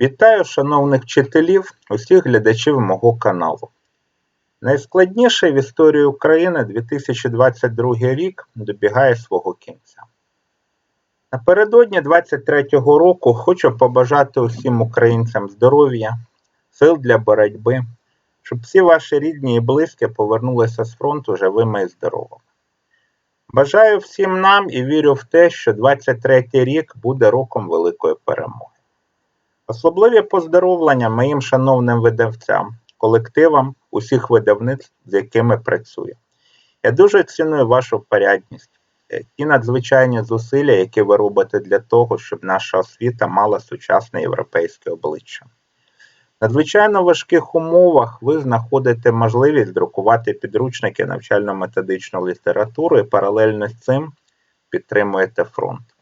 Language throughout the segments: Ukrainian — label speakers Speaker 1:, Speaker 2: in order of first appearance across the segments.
Speaker 1: Вітаю шановних вчителів, усіх глядачів мого каналу. Найскладніший в історії України 2022 рік добігає свого кінця. Напередодні 23-го року хочу побажати усім українцям здоров'я, сил для боротьби, щоб всі ваші рідні і близькі повернулися з фронту живими і здоровими. Бажаю всім нам і вірю в те, що 23-й рік буде роком великої перемоги. Особливі поздоровлення моїм шановним видавцям, колективам усіх видавництв, з якими працюю. Я дуже ціную вашу порядність, е, ті надзвичайні зусилля, які ви робите для того, щоб наша освіта мала сучасне європейське обличчя. В надзвичайно важких умовах ви знаходите можливість друкувати підручники навчально-методичну літературу і паралельно з цим підтримуєте фронт.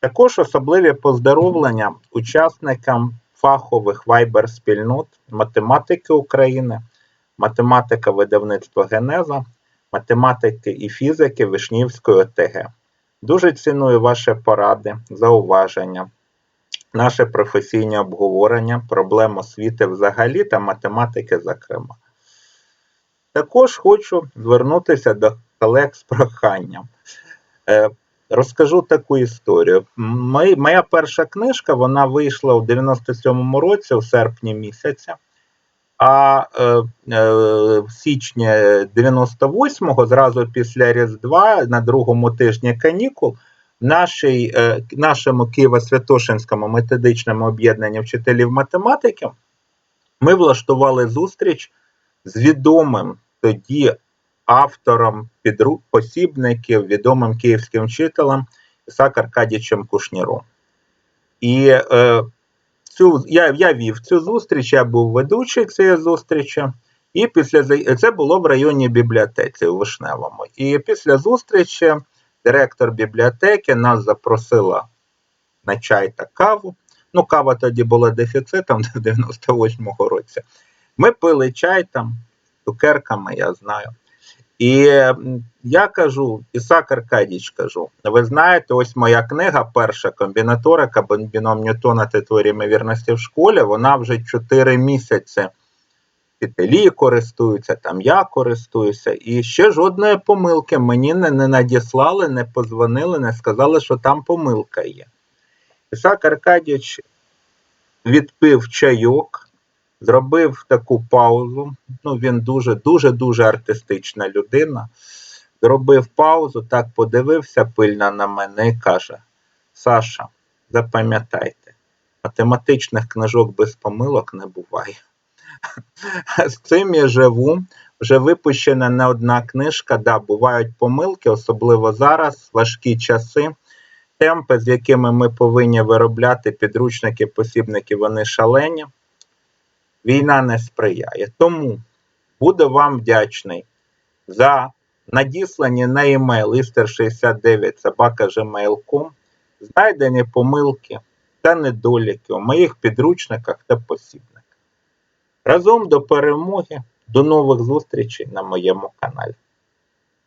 Speaker 1: Також особливі поздоровлення учасникам фахових вайбер-спільнот математики України, математика видавництва Генеза, математики і фізики Вишнівської ОТГ. Дуже ціную ваші поради, зауваження, наше професійне обговорення, проблем освіти взагалі та математики, зокрема. Також хочу звернутися до колег з проханням. Розкажу таку історію. Моя перша книжка вона вийшла у 97-му році, у серпні місяця, а е, е, в січні 98-го, зразу після Різдва, на другому тижні канікул, нашій, е, нашому Києво-Святошинському методичному об'єднанні вчителів математики ми влаштували зустріч з відомим тоді автором посібників, відомим київським вчителем Ісак Аркадійовичем Кушніром. І е, цю, я я вів цю зустріч, я був ведучий цієї зустрічі, і після це було в районі бібліотеці у Вишневому. І після зустрічі директор бібліотеки нас запросила на чай та каву. Ну, кава тоді була дефіцитом в 98-го році. Ми пили чай там, цукерками, я знаю. І я кажу, Ісак Аркадійович кажу, ви знаєте, ось моя книга, перша комбінаторика, біном Ньютона та теорії ймовірності в школі, вона вже 4 місяці вчителі користуються, там я користуюся, і ще жодної помилки мені не, не надіслали, не позвонили, не сказали, що там помилка є. Ісак Аркадійович відпив чайок зробив таку паузу. Ну, Він дуже-дуже дуже артистична людина. Зробив паузу, так подивився пильно на мене і каже: Саша, запам'ятайте, математичних книжок без помилок не буває. З цим я живу. Вже випущена не одна книжка, да, бувають помилки, особливо зараз, важкі часи. Темпи, з якими ми повинні виробляти підручники, посібники, вони шалені війна не сприяє. Тому буду вам вдячний за надіслані на емейл ister69 собака.gmail.com знайдені помилки та недоліки у моїх підручниках та посібниках. Разом до перемоги, до нових зустрічей на моєму каналі.